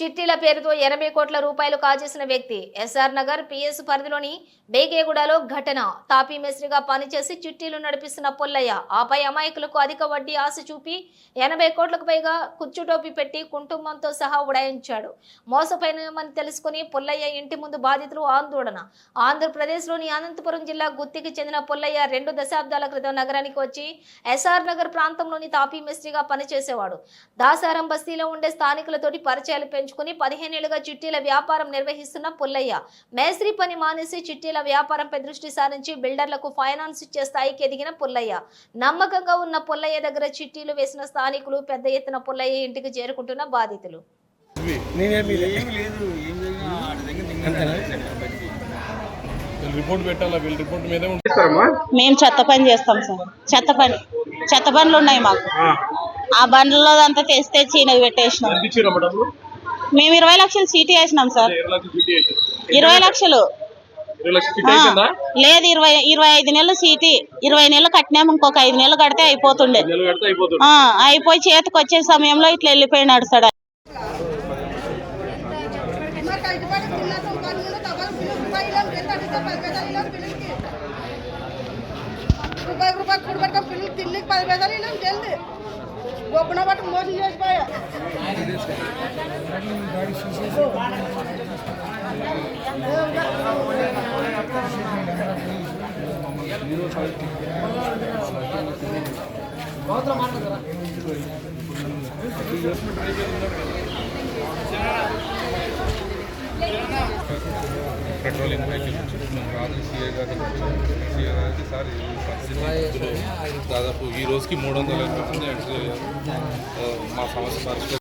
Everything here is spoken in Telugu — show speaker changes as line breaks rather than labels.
చిట్టీల పేరుతో ఎనభై కోట్ల రూపాయలు కాజేసిన వ్యక్తి. ఎస్ఆర్ నగర్ పిఎస్ పరిధిలోని బేగేగూడలో ఘటన. తాపీ మేస్త్రిగా పనిచేసి చిట్టీలు నడిపిస్తున్న పుల్లయ్య. ఆపై అమాయకులకు అధిక వడ్డీ ఆశ చూపి ఎనభై కోట్లకు పైగా కుచ్చుటోపి పెట్టి కుటుంబంతో సహా ఉడాయించాడు. మోసపోయినామని తెలుసుకుని పుల్లయ్య ఇంటి ముందు బాధితులు ఆందోళన. ఆంధ్రప్రదేశ్లోని అనంతపురం జిల్లా గుత్తికి చెందిన పుల్లయ్య రెండు దశాబ్దాల క్రితం నగరానికి వచ్చి ఎస్ఆర్ నగర్ ప్రాంతంలోని తాపీ మేస్త్రిగా పనిచేసేవాడు. దాసారం బస్తీలో ఉండే స్థానికులతోటి పరిచయాలు పెంచుకుని పదిహేనేళ్ళుగా చిట్టీల వ్యాపారం నిర్వహిస్తున్న పుల్లయ్య. మేస్త్రి పని మానేసి చిట్టీల వ్యాపారంపై దృష్టి సారించి బిల్డర్లకు ఫైనాన్స్ ఇచ్చే స్థాయికి ఎదిగిన పుల్లయ్య. నమ్మకంగా ఉన్న పుల్లయ్య దగ్గర చిట్టీలు వేసిన స్థానికులు పెద్ద ఎత్తున పుల్లయ్య ఇంటికి చేరుకుంటున్న బాధితులు.
మేము చెత్త పని చేస్తాం సార్. చెత్త పని. చెత్త బండ్లు ఉన్నాయి మాకు. ఆ. బండ్లలో అంతా తెచ్చి ఈయనకి పెట్టేసినాం. మేము ఇరవై లక్షలు సీటీ వేసినాం సార్.
ఇరవై లక్షలు
లేదు ఇరవై ఇరవై ఐదు నెలలు సీటీ ఇరవై నెలలు కట్టినాము ఇంకొక ఐదు నెలలు కడితే అయిపోతుండే.
నెల కడితే అయిపోతుంది
ఆ, అయిపోయి చేతికి వచ్చే సమయంలో ఇట్లా వెళ్ళిపోయినాడు సార్.
పిల్లలు పది పిల్లలు తిండికి పైసలు ఇలా జల్ది. గొప్పన బట్టి మోసం చేసిపోయా.
మాట్లాడతారా పెట్రోల్ ఎంక్వైరీ చేయించాం రాత్రి సీఏ గారికి వచ్చాం సీఏ గారికి సార్ ఈ పరిస్థితి ఇందులో దాదాపు ఈ రోజుకి మూడు వందల మంది మా సమస్య పరిష్కరి